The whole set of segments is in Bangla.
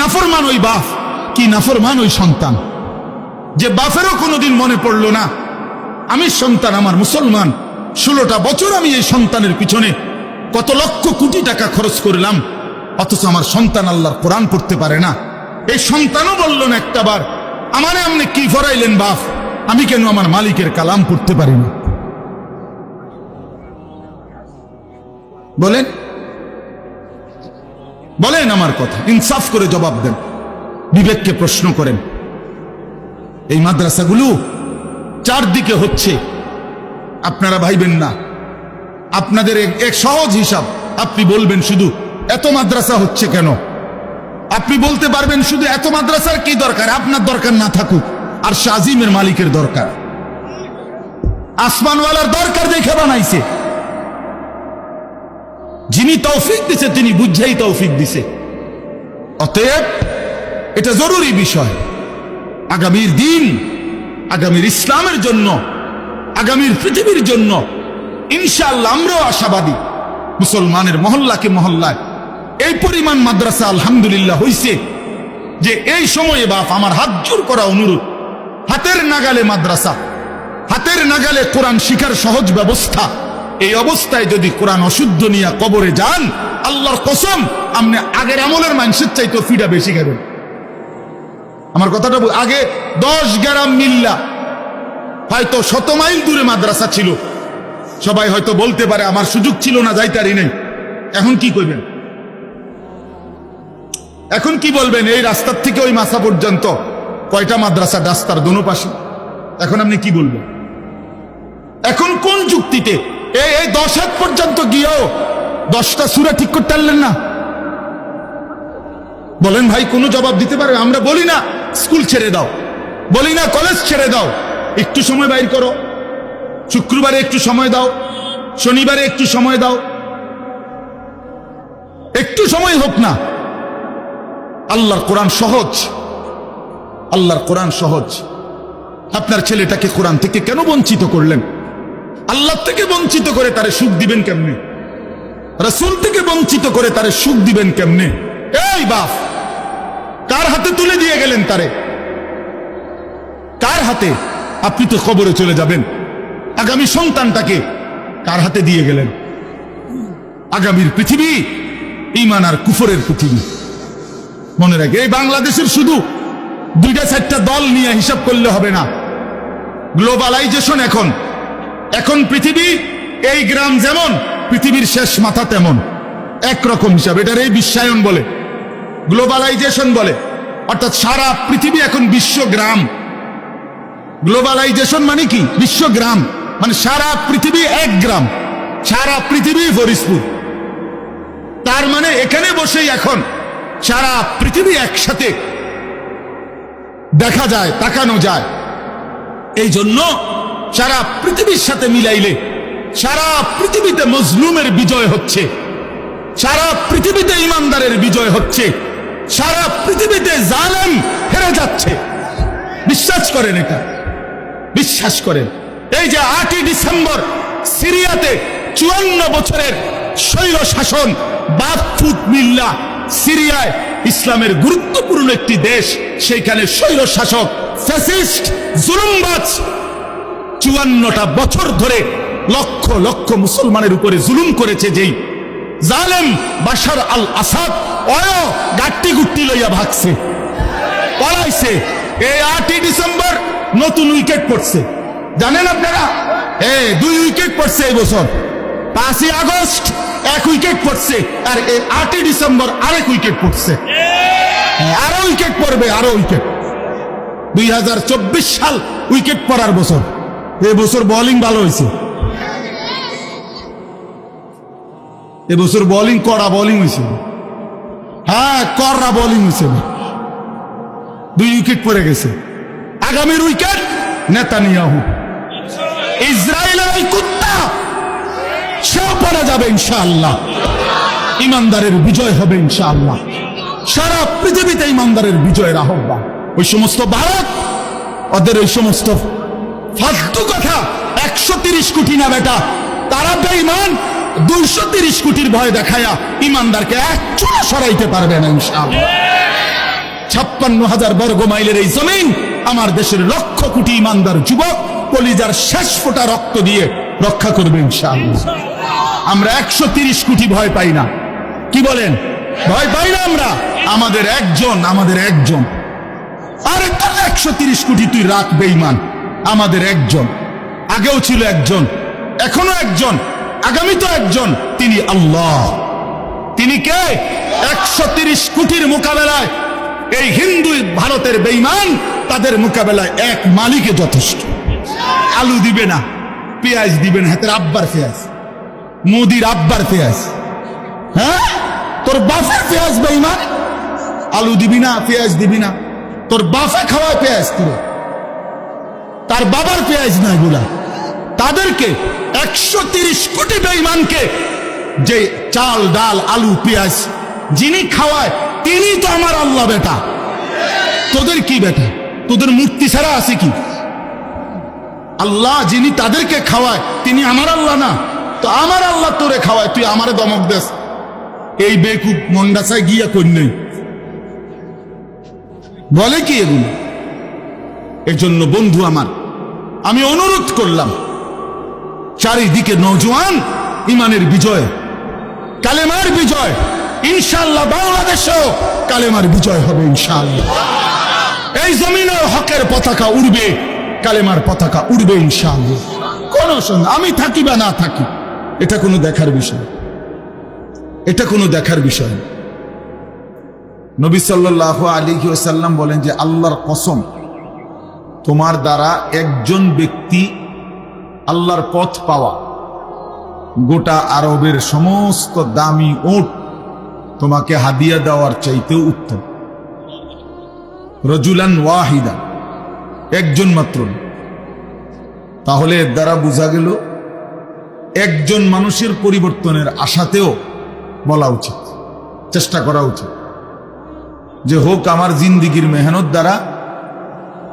নাফরমান ওই বাপ, কি নাফরমান ওই সন্তান। যে বাপেরও কোনোদিন মনে পড়ল না, আমি সন্তান আমার মুসলমান, ষোলোটা বছর আমি এই সন্তানের পিছনে কত লক্ষ কোটি টাকা খরচ করলাম, অথচ আমার সন্তান আল্লাহর কোরআন পড়তে পারে না। এই সন্তানও বলল না একটাবার আমারে আপনি কি ফরাইলেন বাপ? আমি কেন আমার মালিকের কালাম পড়তে পারি না? বলেন বলেন আমার কথা, ইনসাফ করে জবাব দেন, বিবেককে প্রশ্ন করেন। এই মাদ্রাসাগুলো চারদিকে হচ্ছে, আপনারা ভাইবেন না। আপনাদের এক- সহজ হিসাব, আপনি বলবেন শুধু, এত মাদ্রাসা হচ্ছে কেন? আপনি বলতে পারবেন শুধু, এত মাদ্রাসার কি দরকার? আপনার দরকার না থাকুক। আর শাজিমের মালিকের দরকার। আসমানওয়ালার দরকার দেখে বানাইছে। যিনি তৌফিক দিছে, তিনি বুঝাই তৌফিক দিছে। অতএব, এটা জরুরি বিষয়। আগামীর দিন, আগামীর ইসলামের জন্য, আগামীর পৃথিবীর জন্য, ইনশাআল্লাহ আমরাও আশাবাদী, মুসলমানের মহল্লাকে মহল্লায়। এই পরিমাণ মাদ্রাসা আলহামদুলিল্লাহ হইছে যে এই সময়ে বাপ আমার হাত জোর করা অনুরোধ। হাতের নাগালে মাদ্রাসা, হাতের নাগালে কোরআন শিখার সহজ ব্যবস্থা এই অবস্থায় যদি কোরআন অশুদ্ধ নিয়ে কবরে যান, আল্লাহর কসম, আপনি আগের আমলের মানুষের চাইতে ফিডা বেশি খাবেন। আমার কথাটা আগে দশ গ্রাম মিল্লা, হয়তো শত মাইল দূরে মাদ্রাসা ছিল। সবাই হয়তো বলতে পারে, আমার সুযোগ ছিল না, যাইতারি নেই। এখন কি করবেন এখন কি বলবেন, এই রাস্তার থেকে ওই মাসা পর্যন্ত কয়টা মাদ্রাসা, রাস্তার দোনো পাশে? এখন আপনি কি বলবেন? এখন কোন যুক্তিতে এই এই, দশ হাত পর্যন্ত গিয়েও দশটা সুরা ঠিক করতে পারলেন না। বলেন ভাই, কোনো জবাব দিতে পারে আমরা বলি না, স্কুল ছেড়ে দাও। বলি না, কলেজ ছেড়ে দাও। একটু সময় বাইর করো। শুক্রবারে একটু সময় দাও। শনিবারে একটু সময় দাও। একটু সময় হোক না। আল্লাহর কোরআন সহজ। আল্লাহর কোরআন সহজ। আপনার ছেলেটাকে কোরআন থেকে কেন বঞ্চিত করলেন? আল্লাহ থেকে বঞ্চিত করে তারে সুখ দিবেন কেমনে? রসুল থেকে বঞ্চিত করে তারে সুখ দিবেন কেমনে? এই বাপ, কার হাতে তুলে দিয়ে গেলেন তারে? কার হাতে? আপনি তো খবরে চলে যাবেন। আগামী সন্তানটাকে কার হাতে দিয়ে গেলেন? আগামীর পৃথিবী ইমান আর কুফরের পৃথিবী। মনে রাখে, এই বাংলাদেশের শুধু দুইটা চারটা দল নিয়ে হিসাব করলে হবে না। গ্লোবালাইজেশন এখন। এখন পৃথিবী, এই গ্রাম যেমন, পৃথিবীর শেষ মাথা তেমন। একরকম হিসাব, এটার এই বিশ্বায়ন বলে, গ্লোবালাইজেশন বলে। অর্থাৎ সারা পৃথিবী এখন বিশ্বগ্রাম গ্লোবালাইজেশন মানে কি? বিশ্বগ্রাম মানে সারা পৃথিবী এক গ্রাম। সারা পৃথিবী ফরিসপুর তার মানে এখানে বসেই এখন সারা পৃথিবী একসাথে দেখা যায়, তাকানো যায়। এই জন্য সারা পৃথিবীর সাথে মিলাইলে, সারা পৃথিবীতে মজলুমের বিজয় হচ্ছে, সারা পৃথিবীতে ইমানদারের বিজয় হচ্ছে, সারা পৃথিবীতে জালেম হেরে যাচ্ছে। বিশ্বাস করেন এটা, বিশ্বাস করেন। এই যে আটই ডিসেম্বর সিরিয়াতে চুয়ান্ন বছরের শৈল শাসন বাদফুত মিল্লা সিরিয়ায় ইসলামের গুরুত্বপূর্ণ একটি দেশ, সেইখানে শৈল শাসক, ফ্যাসিস্ট, জুলুমবাজ চুয়ান্নটা বছর ধরে লক্ষ লক্ষ মুসলমানের উপরে জুলুম করেছে যেই জালেম বাশার আল আসাদ অয় গাট্টি গুট্টি লইয়া ভাগছে পড়াইছে এই আটই ডিসেম্বর নতুন উইকেট পড়ছে। জানেন আপনারা? এ দুই উইকেট পড়ছে এই বছর। পাঁচই আগস্ট এক উইকেট পড়ছে আর এই আটই ডিসেম্বর আরেক উইকেট পড়ছে। হ্যাঁ, আরও উইকেট পড়বে আরও উইকেট। দুই হাজার চব্বিশ সাল উইকেট পড়ার বছর। এই বছর বোলিং ভালো হয়েছে। এবছর বোলিং কড়া বোলিং হয়েছে। হ্যাঁ কড়া বোলিং হয়েছে। দুই উইকেট পড়ে গেছে। আগামীর উইকেট নেতানিয়াহু। ইসরায়েলের ওই কুত্তা, সেও পড়া যাবে ইনশাআল্লাহ। ইমানদারের বিজয় হবে ইনশাআল্লাহ। সারা পৃথিবীতে ইমানদারের বিজয়ের আহ্বান। ওই সমস্ত ভারত, ওদের ওই সমস্ত ফালতু কথা। একশো তিরিশ কোটি না বেটা। তারা বেঈমান দুইশো তিরিশ কোটির ভয় দেখায়া ইমানদারকে এক চুলা সরাইতে পারবে না, ইনশাআল্লাহ। ছাপ্পান্ন হাজার বর্গ মাইলের এই জমিন আমার দেশের লক্ষ কোটি ইমানদার যুবক কলিজার শেষ ফোঁটা রক্ত দিয়ে রক্ষা করবে, ইনশাআল্লাহ। আমরা একশো তিরিশ কোটি ভয় পাই না। কি বলেন? ভয় পাই না আমরা? আমাদের একজন আমাদের একজন। আরে একশো তিরিশ কোটি তুই রাখ বেইমান আমাদের একজন। আগেও ছিল একজন, এখনও একজন আগামী তো একজন। তিনি আল্লাহ। তিনি কে? একশো তিরিশ কোটির মোকাবেলায় এই হিন্দু ভারতের বেইমান তাদের মোকাবেলায় এক মালিকে যথেষ্ট। আলু দিবে না, পেঁয়াজ দিবে না, হাতের আব্বার পেঁয়াজ, মোদির আব্বার পেঁয়াজ। হ্যাঁ? তোর বাফের পেঁয়াজ বেইমান আলু দিবি না, পেঁয়াজ দিবি না। তোর বাফে খাওয়ায় পেঁয়াজ তোর তার বাবার পেঁয়াজ না এগুলা। তাদেরকে একশো তিরিশ কোটি বেইমানকে যে চাল, ডাল, আলু, পেঁয়াজ যিনি খাওয়ায় তিনি তো আমার আল্লাহ বেটা। তোদের কি বেটা? তোদের মূর্তি ছাড়া আছে কি? আল্লাহ যিনি তাদেরকে খাওয়ায়, তিনি আমার আল্লাহ না। তো আমার আল্লাহ তোরে খাওয়ায়, তুই আমারে দমক দেস। এই বেকুব মন্ডাসায় গিয়া কই নেই বলে কি এগুলো? এজন্য বন্ধু আমার। আমি অনুরোধ করলাম, চারিদিকে নৌজওয়ান ইমানের বিজয়, কালেমার বিজয় ইনশাল্লাহ বাংলাদেশেও কালেমার বিজয় হবে ইনশাল্লাহ এই জমিনে হকের পতাকা উড়বে, কালেমার পতাকা উড়বে ইনশাল্লাহ কোন সঙ্গে আমি থাকি বা না থাকি, এটা কোনো দেখার বিষয়। এটা কোনো দেখার বিষয়। নবী সাল্লাহ আলী বলেন যে, আল্লাহর কসম তোমার দ্বারা একজন ব্যক্তি আল্লাহর পথ পাওয়া। গোটা আরবের সমস্ত দামি ওট তোমাকে হাদিয়া দেওয়ার চাইতেও উত্তম। রজুলান ওয়াহিদা, একজন মাত্র তাহলে এর দ্বারা বোঝা গেল, একজন মানুষের পরিবর্তনের আশাতেও বলা উচিত, চেষ্টা করা উচিত। যে হোক আমার জিন্দিগির মেহনত দ্বারা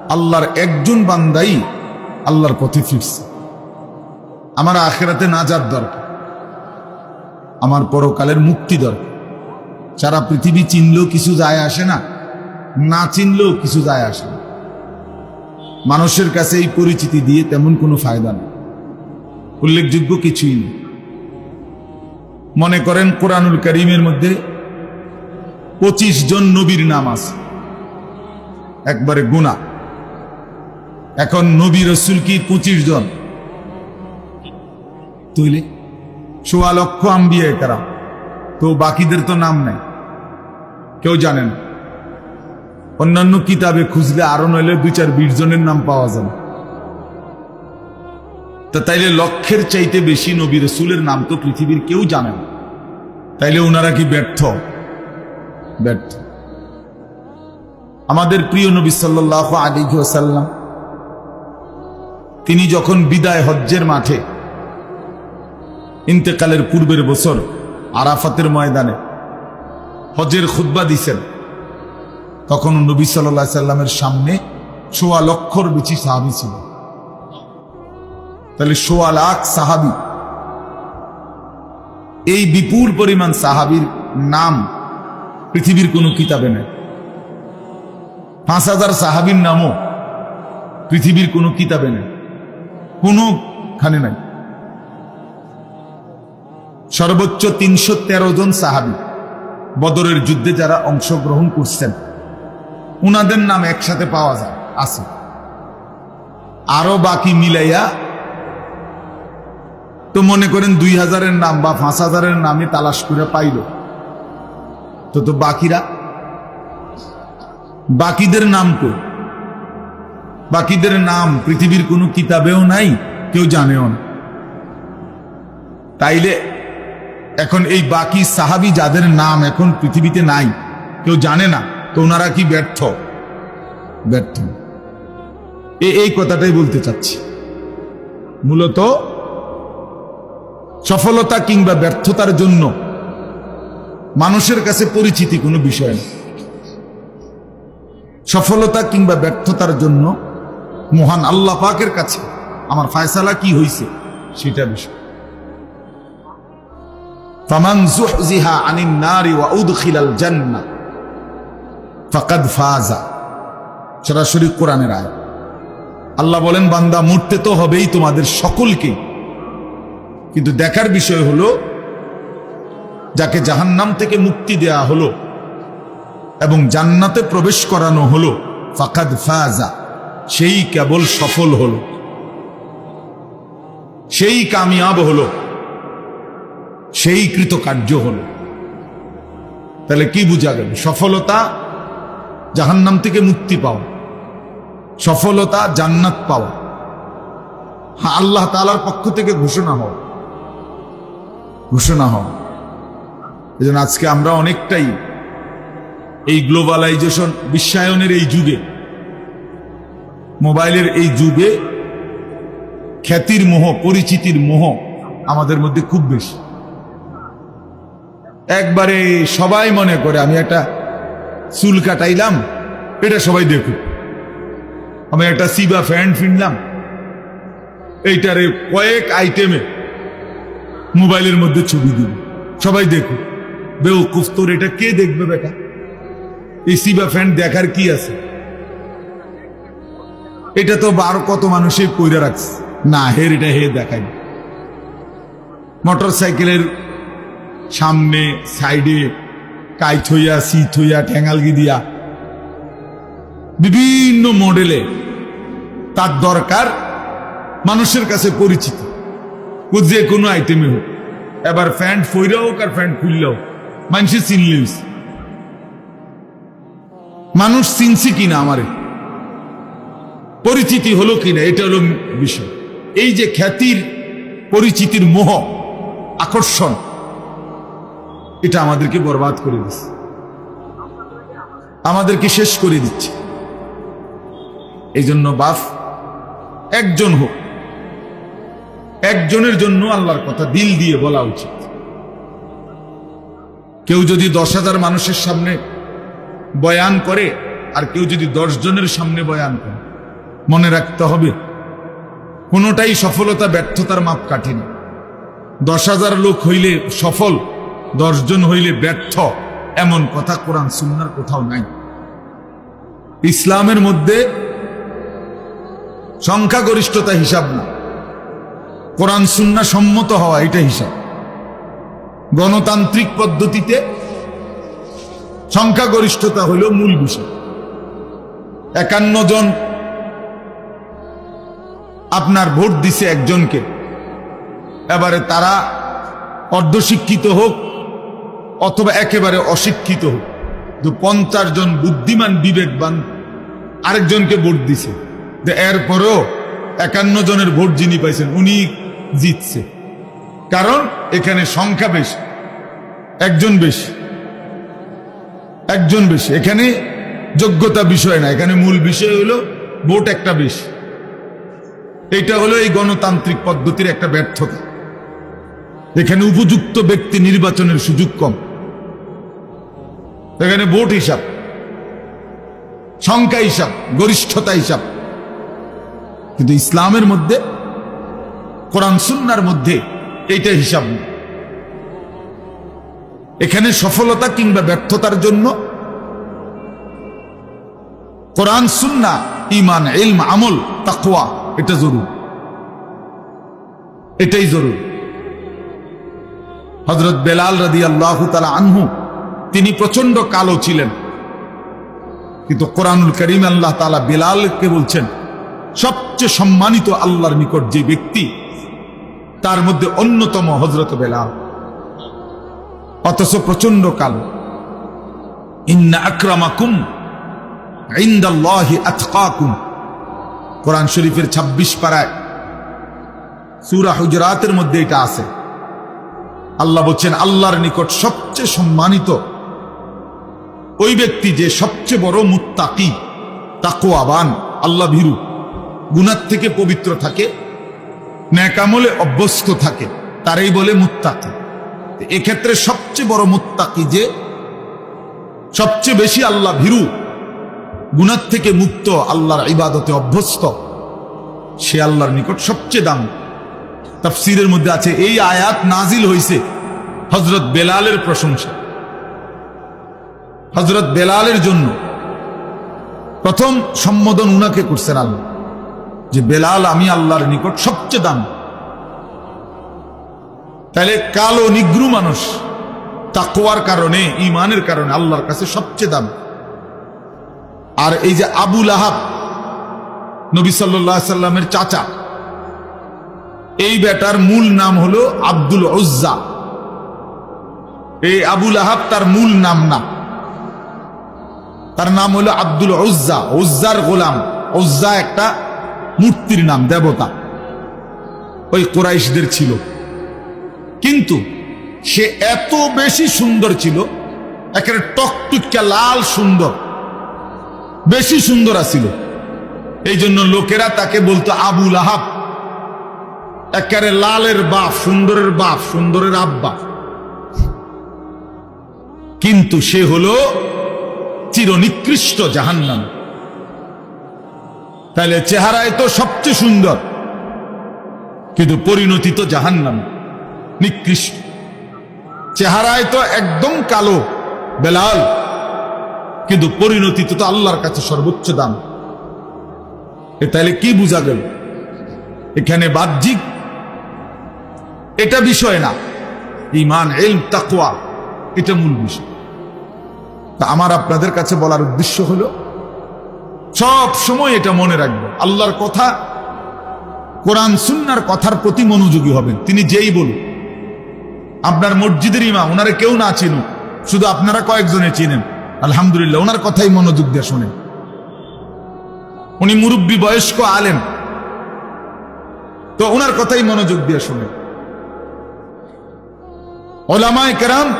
আল্লাহর একজন বান্দাই আল্লাহর পথে ফিরছে। আমার আখেরাতে না যার দরকার। আমার পরকালের মুক্তি দরকার। সারা পৃথিবী চিনলেও কিছু যায় আসে না না চিনলেও কিছু যায় আসে না। মানুষের কাছে এই পরিচিতি দিয়ে তেমন কোনো ফায়দা নেই। উল্লেখযোগ্য কিছুই নেই। মনে করেন কোরআনুল করিমের মধ্যে পঁচিশ জন নবীর নাম আছে। একবারে গুণা এখন নবী রসুল কি পঁচিশ জন? তুইলে সোয়া লক্ষ আম্বিয়া কারা তো বাকিদের তো নাম নেই। কেউ জানেন অন্যান্য কিতাবে খুঁজলে আরও নইলে দুই চার বিশ জনের নাম পাওয়া যাবে তা তাইলে লক্ষের চাইতে বেশি নবী রসুলের নাম তো পৃথিবীর কেউ জানে না। তাইলে ওনারা কি ব্যর্থ? ব্যর্থ। আমাদের প্রিয় নবী সাল্লাহ আলী সাল্লাম তিনি যখন বিদায় হজ্জের মাঠে ইন্তেকালের পূর্বের বছর আরাফাতের ময়দানে হজের খুদ্া দিছেন, তখন নবী সাল্লাহ সাল্লামের সামনে সোয়া লক্ষর বেশি সাহাবি ছিল। তাহলে সোয়া লাখ সাহাবি। এই বিপুল পরিমাণ সাহাবির নাম পৃথিবীর কোনো কিতাবে নেই। পাঁচ হাজার সাহাবির নামও পৃথিবীর কোনো কিতাবে নেই। কোনোখানে নাই। সর্বোচ্চ তিনশো তেরো জন সাহাবি বদরের যুদ্ধে যারা অংশগ্রহণ করছেন, উনাদের নাম একসাথে পাওয়া যায়, আছে। আরও বাকি মিলাইয়া তো মনে করেন দুই হাজারের নাম বা পাঁচ হাজারের নামে তালাশ করে পাইল। তো তো বাকিরা? বাকিদের নাম কই? বাকিদের নাম পৃথিবীর কোনো কিতাবেও নাই, কেউ জানেও না। তাইলে এখন এই বাকি সাহাবি যাদের নাম এখন পৃথিবীতে নাই, কেউ জানে না, তো ওনারা কি ব্যর্থ? ব্যর্থ। এই কথাটাই বলতে চাচ্ছি। মূলত সফলতা কিংবা ব্যর্থতার জন্য মানুষের কাছে পরিচিতি কোনো বিষয় না। সফলতা কিংবা ব্যর্থতার জন্য মহান আল্লাহ পাকের কাছে আমার ফায়সালা কি হইছে সেটা বিষয়। জুহজিহা আনিন নারি ওয়া উদখিলাল জান্নাহ ফাকাদ ফাজা। সরাসরি কোরআনের আয় আল্লাহ বলেন, বান্দা, মরতে তো হবেই তোমাদের সকলকে। কিন্তু দেখার বিষয় হলো, যাকে জাহান্নাম থেকে মুক্তি দেয়া হলো এবং জান্নাতে প্রবেশ করানো হলো, ফাকাদ ফাজা। সেই কেবল সফল হলো। সেই কামিয়াব হলো। সেই কৃতকার্য হল। তাহলে কি বুঝা গেল? সফলতা জাহান্নাম থেকে মুক্তি পাওয়া। সফলতা জান্নাত পাওয়া। হ্যাঁ আল্লাহ তালার পক্ষ থেকে ঘোষণা হওয়া। ঘোষণা হওয়া। এই জন্য আজকে আমরা অনেকটাই এই গ্লোবালাইজেশন, বিশ্বায়নের এই যুগে মোবাইলের এই যুগে খ্যাতির মোহ, পরিচিতির মোহ আমাদের মধ্যে খুব বেশি। একবারে সবাই মনে করে, আমি একটা চুল কাটাইলাম, এটা সবাই দেখুক। আমি একটা সিবা ফ্যান ফিনলাম, এইটারে কয়েক আইটেমে মোবাইলের মধ্যে ছবি দিব সবাই দেখুক। বেউকুফ তোর এটা কে দেখবে বেটা? এই সিবা ফ্যান দেখার কি আছে? এটা তো বার কত মানুষই কইরা রাখছে। না, হের এটা হে দেখাই। মোটর সাইকেলের সামনে, সাইডে কাইট হইয়া সিট হইয়া ঠ্যাঙ্গালগি দিয়া বিভিন্ন মডেলে তার দরকার মানুষের কাছে পরিচিত। যে কোনো আইটেমে হোক। এবার ফ্যান্ট ফইরা হোক আর ফ্যান্ট খুললেও মানুষের চিনলিস মানুষ চিনছে কিনা আমারে? পরিচিতি হলো কিনা, এটা হলো বিষয়। এই যে খ্যাতির পরিচিতির মোহ, আকর্ষণ, এটা আমাদেরকে বরবাদ করে দিচ্ছে। আমাদেরকে শেষ করে দিচ্ছে। এই জন্য বাফ একজন হোক, একজনের জন্য আল্লাহর কথা দিল দিয়ে বলা উচিত। কেউ যদি দশ হাজার মানুষের সামনে বয়ান করে, আর কেউ যদি দশ জনের সামনে বয়ান করে মনে রাখতে হবে, কোনোটাই সফলতা, ব্যর্থতার মাপ কাটেনি দশ হাজার লোক হইলে সফল দশজন হইলে ব্যর্থ, এমন কথা কোরআন সুন্নার কোথাও নাই। ইসলামের মধ্যে সংখ্যাগরিষ্ঠতা হিসাব না। কোরআন সুন্না সম্মত হওয়া, এটা হিসাব। গণতান্ত্রিক পদ্ধতিতে সংখ্যাগরিষ্ঠতা হইল মূল বিষয়। একান্ন জন আপনার ভোট দিছে একজনকে। এবারে তারা অর্ধশিক্ষিত হোক অথবা একেবারে অশিক্ষিত হোক তো পঞ্চাশ জন বুদ্ধিমান বিবেকবান আরেকজনকে ভোট দিছে। এরপরেও একান্ন জনের ভোট যিনি পাইছেন, উনি জিতছে। কারণ এখানে সংখ্যা বেশি, একজন বেশি একজন বেশি। এখানে যোগ্যতা বিষয় না, এখানে মূল বিষয় হলো ভোট একটা বেশি। এটা হলো এই গণতান্ত্রিক পদ্ধতির একটা ব্যর্থতা। এখানে উপযুক্ত ব্যক্তি নির্বাচনের সুযোগ কম। এখানে ভোট হিসাব, সংখ্যা হিসাব, গরিষ্ঠতা হিসাব। কিন্তু ইসলামের মধ্যে, কোরআন সুন্নার মধ্যে এইটা হিসাব এখানে সফলতা কিংবা ব্যর্থতার জন্য কোরআন, সুন্না ইমান ইলম, আমল, তাকওয়া এটা জরুর। এটাই জরুর। হজরত বেলাল রাদি আল্লাহ আনহু, তিনি প্রচণ্ড কালো ছিলেন। কিন্তু কোরআনুল করিম আল্লাহ তালা বেলালকে বলছেন, সবচেয়ে সম্মানিত আল্লাহর নিকট যে ব্যক্তি, তার মধ্যে অন্যতম হজরত বেলাল। অথচ প্রচণ্ড কালো। ইন্না আক্রামাকুম ইন্দাল্লাহি আতকাকুম। কোরআন শরীফের ২৬ পাড়ায় সূরা হুজরাতের মধ্যে এটা আছে। আল্লাহ বলছেন, আল্লাহর নিকট সবচেয়ে সম্মানিত ওই ব্যক্তি যে সবচেয়ে বড় মুত্তাকি আবান আল্লাহ ভীরু গুনার থেকে পবিত্র থাকে, ন্যাকামলে অভ্যস্ত থাকে, তারাই বলে মুত্তাকি। এক্ষেত্রে সবচেয়ে বড় মুত্তাকি যে, সবচেয়ে বেশি আল্লাহ ভীরু গুনার থেকে মুক্ত আল্লাহর ইবাদতে অভ্যস্ত। সে আল্লাহর নিকট সবচেয়ে দাম। তাফসিরের মধ্যে আছে, এই আয়াত নাজিল হইছে হজরত বেলালের প্রশংসা। হজরত বেলালের জন্য প্রথম সম্বোধন উনাকে করছেন আল্লাহ, যে বেলাল, আমি আল্লাহর নিকট সবচেয়ে দাম। তাহলে কালো, নিগ্রু মানুষ তাকোয়ার কারণে ইমানের কারণে আল্লাহর কাছে সবচেয়ে দাম। আর এই যে আবুল আহাব নবী সাল্লাহ সাল্লামের চাচা, এই বেটার মূল নাম হলো আব্দুল উজ্জা। এই আবুল আহাব তার মূল নাম না। তার নাম হলো আব্দুল উজ্জা, উজ্জার গোলাম। উজ্জা একটা মূর্তির নাম, দেবতা। ওই কোরাইশদের ছিল। কিন্তু সে এত বেশি সুন্দর ছিল, একেবারে টকটুকা লাল সুন্দর। বেশি সুন্দর আছিল। এই জন্য লোকেরা তাকে বলতো আবুল আহাব একেবারে লালের বাপ, সুন্দরের বাপ, সুন্দরের আব্বা। কিন্তু সে হলো চিরনিকৃষ্ট জাহান্নাম। তাহলে চেহারায় তো সবচেয়ে সুন্দর, কিন্তু পরিণতি তো জাহান্নাম, নিকৃষ্ট। চেহারায় তো একদম কালো, বেলাল। কিন্তু পরিণতি তো আল্লাহর কাছে সর্বোচ্চ দাম। এ তাহলে কি বোঝা গেল? এখানে বাহ্যিক এটা বিষয় না। ইমান এল তাকুয়া এটা মূল বিষয়। তা আমার আপনাদের কাছে বলার উদ্দেশ্য হলো, সব সময় এটা মনে রাখবেন আল্লাহর কথা, কোরআন, সুন্নার কথার প্রতি মনোযোগী হবেন। তিনি যেই বলুন আপনার মসজিদের ইমা ওনারে কেউ না চিনুক, শুধু আপনারা কয়েকজনে চিনেন। আলহামদুলিল্লাহ, ওনার কথাই মনোযোগ দিয়ে শোনেন। উনি মুরব্বী বয়স্ক আলেন তো ওনার কথাই মনোযোগ দিয়ে শোনেন। ওলামায় কেরাম,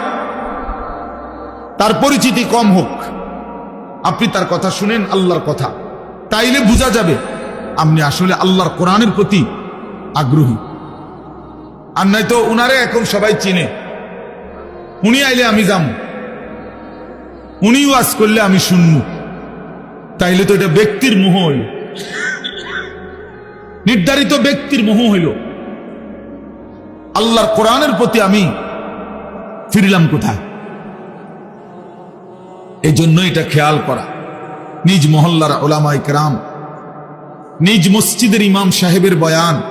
তার পরিচিতি কম হোক। আপনি তার কথা শুনেন, আল্লাহর কথা। তাইলে বোঝা যাবে, আপনি আসলে আল্লাহর কোরআনের প্রতি আগ্রহী। আর নয়তো উনারে এখন সবাই চিনে। উনি আইলে আমি যাম। উনি ওয়াজ করলে আমি শুনব। তাইলে তো এটা ব্যক্তির মোহ হইল। নির্ধারিত ব্যক্তির মোহ হইল। আল্লাহর কোরআনের প্রতি আমি ফিরলাম কোথায়? এই জন্য এটা খেয়াল করা। নিজ মহল্লার ওলামাই কেরাম, নিজ মসজিদের ইমাম সাহেবের বয়ান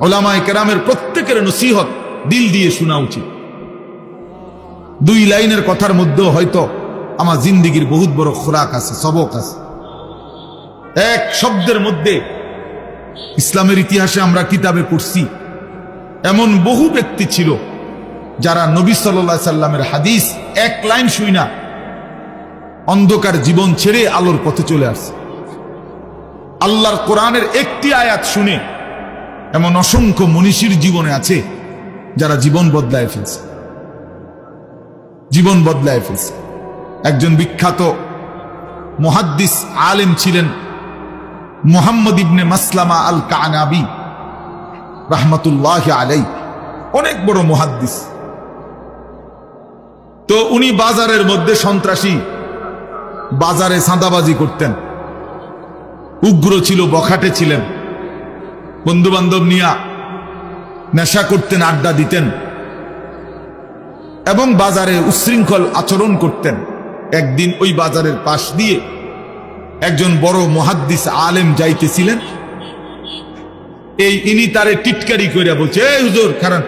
ওলামাই কেরামের প্রত্যেকের নসিহত দিল দিয়ে শোনা উচিত। দুই লাইনের কথার মধ্যেও হয়তো আমার জিন্দিগির বহুত বড় খোরাক আছে, সবক আছে। এক শব্দের মধ্যে ইসলামের ইতিহাসে আমরা কিতাবে পড়ছি, এমন বহু ব্যক্তি ছিল যারা নবী সাল্লা সাল্লামের হাদিস এক লাইন শুই না, অন্ধকার জীবন ছেড়ে আলোর পথে চলে আসছে। আল্লাহর কোরআনের একটি আয়াত শুনে এমন অসংখ্য মনীষীর জীবনে আছে যারা জীবন বদলায় ফেলছে। জীবন বদলায় ফেলছে। একজন বিখ্যাত মুহাদ্দিস আলেম ছিলেন মোহাম্মদ ইবনে মাসলামা আল কানাবি রহমতুল্লাহ আলাই অনেক বড় মুহাদ্দিস। তো উনি বাজারের মধ্যে সন্ত্রাসী, বাজারে সাঁদাবাজি করতেন। উগ্র ছিল, বখাটে ছিলেন। বন্ধু বান্ধব নিয়া নেশা করতেন, আড্ডা দিতেন। এবং বাজারে উশৃঙ্খল আচরণ করতেন। একদিন ওই বাজারের পাশ দিয়ে একজন বড় মহাদ্দিস আলেম যাইতেছিলেন। এই ইনি তারে টিটকারি করিয়া বলছে, এই হুজুর কারণ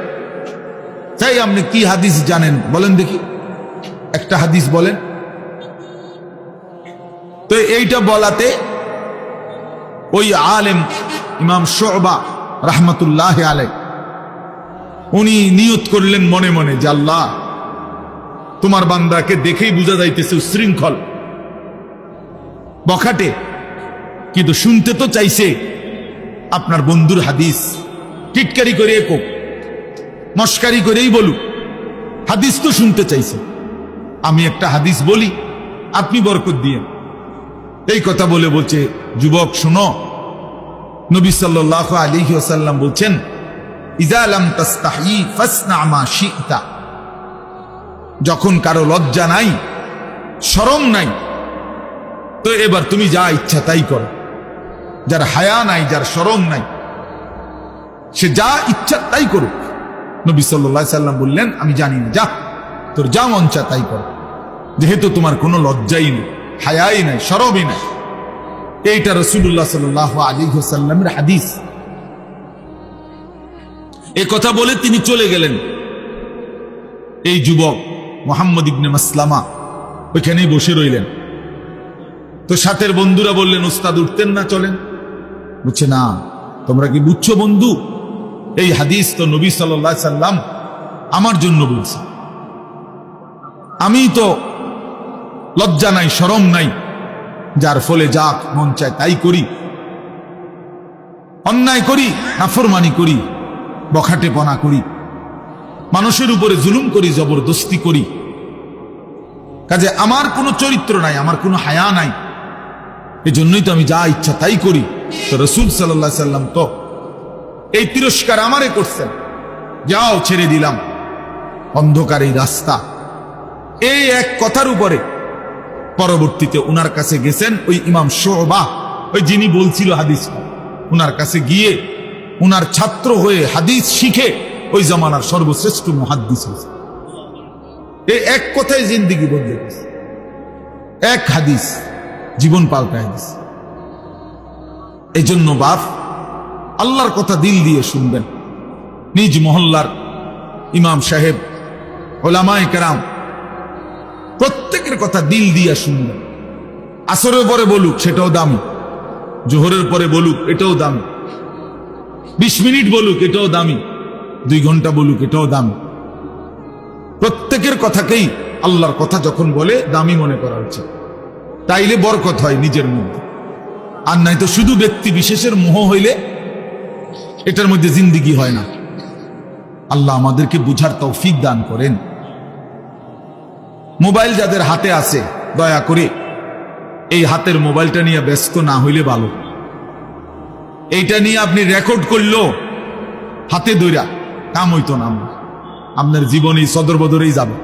চাই আপনি কি হাদিস জানেন? বলেন দেখি। একটা হাদিস বলেন। তো এইটা বলাতে ওই আলেম ইমাম শোবা রহমতুল্লাহ আলাই উনি নিয়ত করলেন মনে মনে যে আল্লাহ তোমার বান্দাকে দেখেই বোঝা যাইতেছে উশৃঙ্খল। বখাটে, কিন্তু শুনতে তো চাইছে, আপনার বন্ধুর হাদিস। টিটকারি করে কোক মস্কারি করেই বলুক হাদিস তো শুনতে চাইছে। আমি একটা হাদিস বলি, আপনি বরকত দিয়ে এই কথা বলে বলছে, যুবক, শুনো, নবী সাল্লাহ আলী বলছেন ইজালাম তাস্তাহি ফাসনা মা শিতা। যখন কারও লজ্জা নাই, শরম নাই, তো এবার তুমি যা ইচ্ছা তাই করো। যার হায়া নাই, যার শরম নাই, সে যা ইচ্ছা তাই করুক। নবী সাল্লাহ সাল্লাম বললেন, আমি জানি না, যা, তোর যা মন চা তাই কর। যেহেতু তোমার কোনো লজ্জাই নেই, হায়াই নাই সরবই নাই। এইটা রসুল্লাহ সাল আলী সাল্লামের হাদিস। এ কথা বলে তিনি চলে গেলেন। এই যুবক মোহাম্মদ ইবনে মাসলামা। ওইখানেই বসে রইলেন। তো সাথের বন্ধুরা বললেন উস্তাদ উঠতেন না, চলেন। বুঝছে না, তোমরা কি বুঝছ বন্ধু? এই হাদিস তো নবী সাল্লাহ সাল্লাম আমার জন্য বলছে আমি তো লজ্জা নাই সরম নাই, যার ফলে যাক মন চায় তাই করি। অন্যায় করি, নাফরমানি করি বখাটে বখাটেপনা করি, মানুষের উপরে জুলুম করি, জবরদস্তি করি কাজে আমার কোনো চরিত্র নাই, আমার কোনো হায়া নাই। এজন্যই তো আমি যা ইচ্ছা তাই করি। তো রসুল সাল্লাহ সাল্লাম তো এই তিরস্কার আমারে করছেন। যাও, ছেড়ে দিলাম। অন্ধকার এই রাস্তা। এই এক কথার উপরে পরবর্তীতে ওনার কাছে গেছেন ওই ইমাম শোবা, ওই যিনি বলছিল হাদিস। ওনার কাছে গিয়ে ওনার ছাত্র হয়ে হাদিস শিখে ওই জামানার সর্বশ্রেষ্ঠ মহাদ্দিস হয়েছে। এই এক কথায় জিন্দিগি বদলে গেছে। এক হাদিস জীবন পাল্টায় দিছে। এই জন্য বাপ, আল্লাহর কথা দিল দিয়ে শুনবেন। নিজ মহল্লার ইমাম সাহেব, ওলামায় কেরাম, প্রত্যেকের কথা দিল দিয়ে শুনবেন। আসরের পরে বলুক, সেটাও দামি। জোহরের পরে বলুক, এটাও দামি। বিশ মিনিট বলুক, এটাও দামি। দুই ঘণ্টা বলুক, এটাও দামি। প্রত্যেকের কথাকেই আল্লাহর কথা যখন বলে, দামি মনে করা উচিত। তাইলে বরকত হয় নিজের মধ্যে আর নাই তো শুধু ব্যক্তি বিশেষের মোহ হইলে এটার মধ্যে জিন্দিগি হয় না। আল্লাহ আমাদেরকে বুঝার তৌফিক দান করেন। মোবাইল যাদের হাতে আছে, দয়া করে এই হাতের মোবাইলটা নিয়ে ব্যস্ত না হইলে ভালো। এইটা নিয়ে আপনি রেকর্ড করল হাতে দইরা কাম হইতো না আমার। আপনার জীবন এই সদর বদরেই যাবে।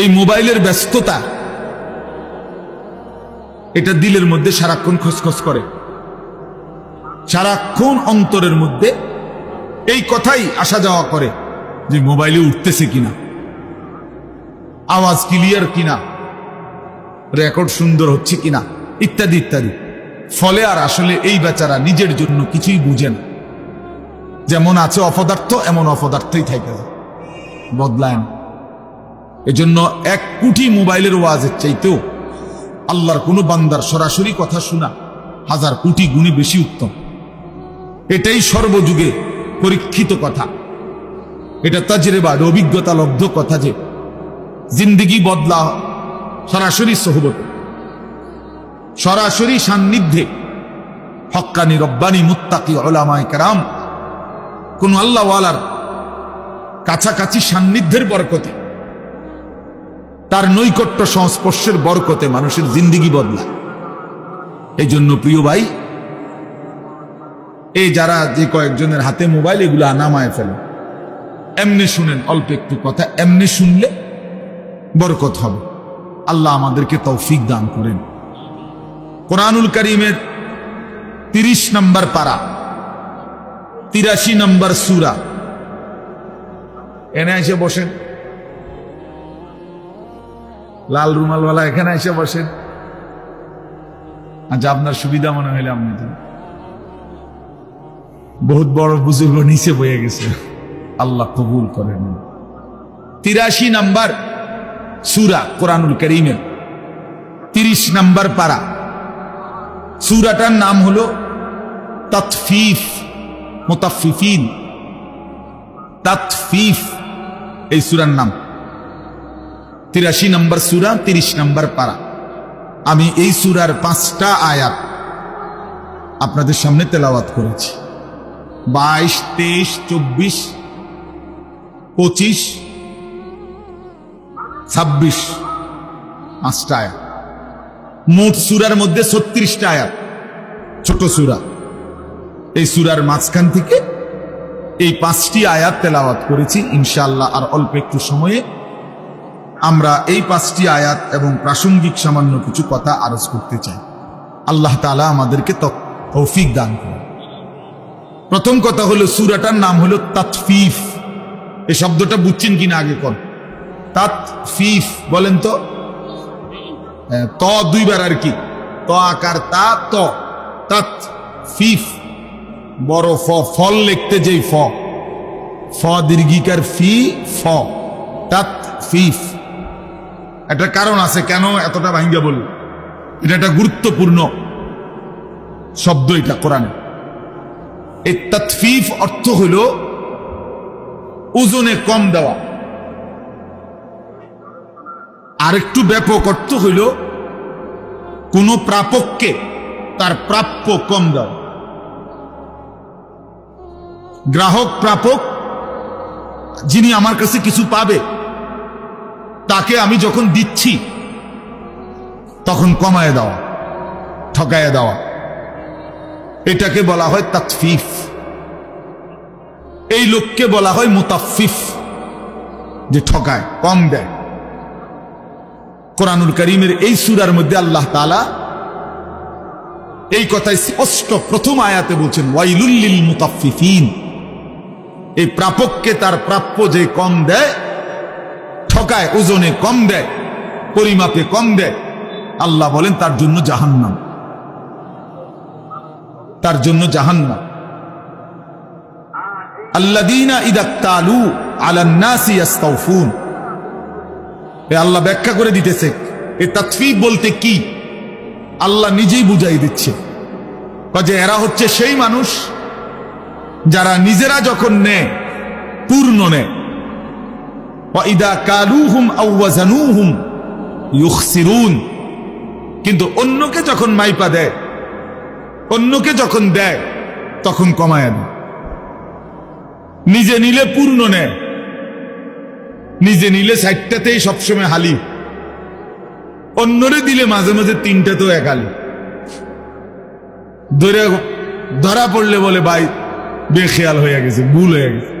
এই মোবাইলের ব্যস্ততা এটা দিলের মধ্যে সারাক্ষণ খসখস করে। সারাক্ষণ অন্তরের মধ্যে এই কথাই আসা যাওয়া করে যে মোবাইলে উঠতেছে কিনা, আওয়াজ ক্লিয়ার কিনা, রেকর্ড সুন্দর হচ্ছে কিনা, ইত্যাদি ইত্যাদি। ফলে আর আসলে এই বেচারা নিজের জন্য কিছুই বুঝে না। যেমন আছে অপদার্থ, এমন অপদার্থই থাকে। বদলায় এজন্য এক কোটি মোবাইলের ওয়াজের চাইতেও আল্লাহর কোনো বান্দার সরাসরি কথা শোনা হাজার কোটি গুণে বেশি উত্তম। এটাই সর্বযুগে পরীক্ষিত কথা। এটা তাজরেবাদ অভিজ্ঞতা লব্ধ কথা যে জিন্দিগি বদলা সরাসরি সহবত। সরাসরি সান্নিধ্যে হক্কানি রব্বানি মুত্তাকি ওলামায় কেরাম কোন আল্লাহওয়ালার কাছাকাছি সান্নিধ্যের বরকতে, তার নৈকট্য সংস্পর্শের বরকতে মানুষের জিন্দিগি বদলায়। এই জন্য প্রিয় ভাই, এই যারা যে কয়েকজনের হাতে মোবাইল, এগুলো নামায় ফেলে। এমনি শুনেন, অল্প একটু কথা, এমনি শুনলে বরকত হবে। আল্লাহ আমাদেরকে তৌফিক দান করেন। কোরআনুল করিমের তিরিশ নম্বর পারা তিরাশি নম্বর সুরা। এনে এসে বসেন। লাল রুমালওয়ালা এখানে এসে বসেন। আচ্ছা আপনার সুবিধা মনে হইলে আপনি দিন। বহুত বড় বুজুর্গ নিচে বয়ে গেছে। আল্লাহ কবুল করেন তিরাশি নাম্বার সুরা কোরআনুল করিমের তিরিশ নাম্বার পারা। সুরাটার নাম হলো তৎফিফ মোতাফিফিন তৎফিফ এই সুরার নাম। তিরাশি নম্বর সুরা, তিরিশ নম্বর পারা। আমি এই সুরার পাঁচটা আয়াত আপনাদের সামনে তেলাওয়াত করেছি। বাইশ, তেইশ, চব্বিশ, পঁচিশ, ছাব্বিশ, পাঁচটা আয়াত। মোট সুরার মধ্যে ছত্রিশটা আয়াত। ছোট সুরা। এই সুরার মাঝখান থেকে এই পাঁচটি আয়াত তেলাওয়াত করেছি ইনশাল্লাহ আর অল্প একটু সময়ে। আমরা এই পাঁচটি আয়াত এবং প্রাসঙ্গিক সামান্য কিছু কথা আরজ করতে চাই। আল্লাহ তালা আমাদেরকে তৌফিক দান করেন। প্রথম কথা হলো সুরাটার নাম হলো তাতফিফ। এই শব্দটা বুঝছেন কিনা আগে কর তাতফিফ বলেন তো। আহ, ত দুইবার আর কি। ত আকার তা ত। তাত ফিফ বড় ফ, ফল লিখতে যেই ফ। ফ দীর্ঘিকার ফি, ফ। তাত, ফিফ। একটা কারণ আছে, কেন এতটা ভাঙ্গা বলি? এটা একটা গুরুত্বপূর্ণ শব্দ এটা কোরআনে। এই তৎফিফ অর্থ হইল ওজনে কম দেওয়া। আরেকটু ব্যাপক অর্থ হইল কোন প্রাপককে তার প্রাপ্য কম দেওয়া। গ্রাহক প্রাপক যিনি আমার কাছে কিছু পাবে, তাকে আমি যখন দিচ্ছি, তখন কমায় দেওয়া, ঠকায় দেওয়া। এটাকে বলা হয় তাৎফিফ এই লোককে বলা হয় মুতাফিফ যে ঠকায়, কম দেয়। কোরআনুল করিমের এই সুরার মধ্যে আল্লাহ তালা এই কথাই স্পষ্ট প্রথম আয়াতে বলছেন ওয়াইলুল্লিল মুতাফিফিন এই প্রাপককে তার প্রাপ্য যে কম দেয়, ঠকায়, ওজনে কম দেয়, পরিমাপে কম দেয়, আল্লাহ বলেন তার জন্য জাহান্নাম। তার জন্য জাহান্নাম। আল্লাদিনা ইদাক্তালু আলান্নাসি এ আল্লাহ ব্যাখ্যা করে দিতেছে, এ তাৎফিক বলতে কি? আল্লাহ নিজেই বুঝাই দিচ্ছে। যে এরা হচ্ছে সেই মানুষ যারা নিজেরা যখন নেয় পূর্ণ নেয় কালুহুম আউয়াজানুহুম ইউখসিরুন। কিন্তু অন্যকে যখন মাইপা দেয়, অন্যকে যখন দেয়, তখন কমায় দেয়। নিজে নিলে পূর্ণ নেয় নিজে নিলে সাইডটাতেই সবসময় হালি। অন্যরে দিলে মাঝে মাঝে তিনটা তো একালি ধরে ধরা পড়লে বলে, ভাই বেখেয়াল হয়ে গেছে, ভুল হয়ে গেছে।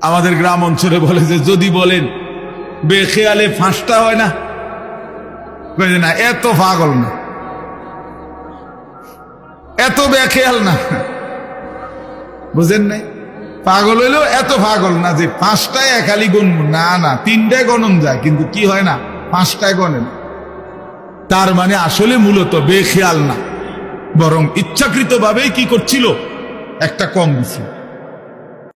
আমাদের গ্রাম অঞ্চলে বলে যে, যদি বলেন বেখেয়ালে ফাঁসটা হয় না না, এত পাগল না। এত বেখেয়াল না। বুঝেন নাই? পাগল হইলেও এত পাগল না যে, পাঁচটায় একালি গণব না না, তিনটায় গণন যায়, কিন্তু কি হয় না, পাঁচটায় গণেন। তার মানে আসলে মূলত বেখেয়াল না। বরং ইচ্ছাকৃত ভাবেই কি করছিল? একটা কম দিছিল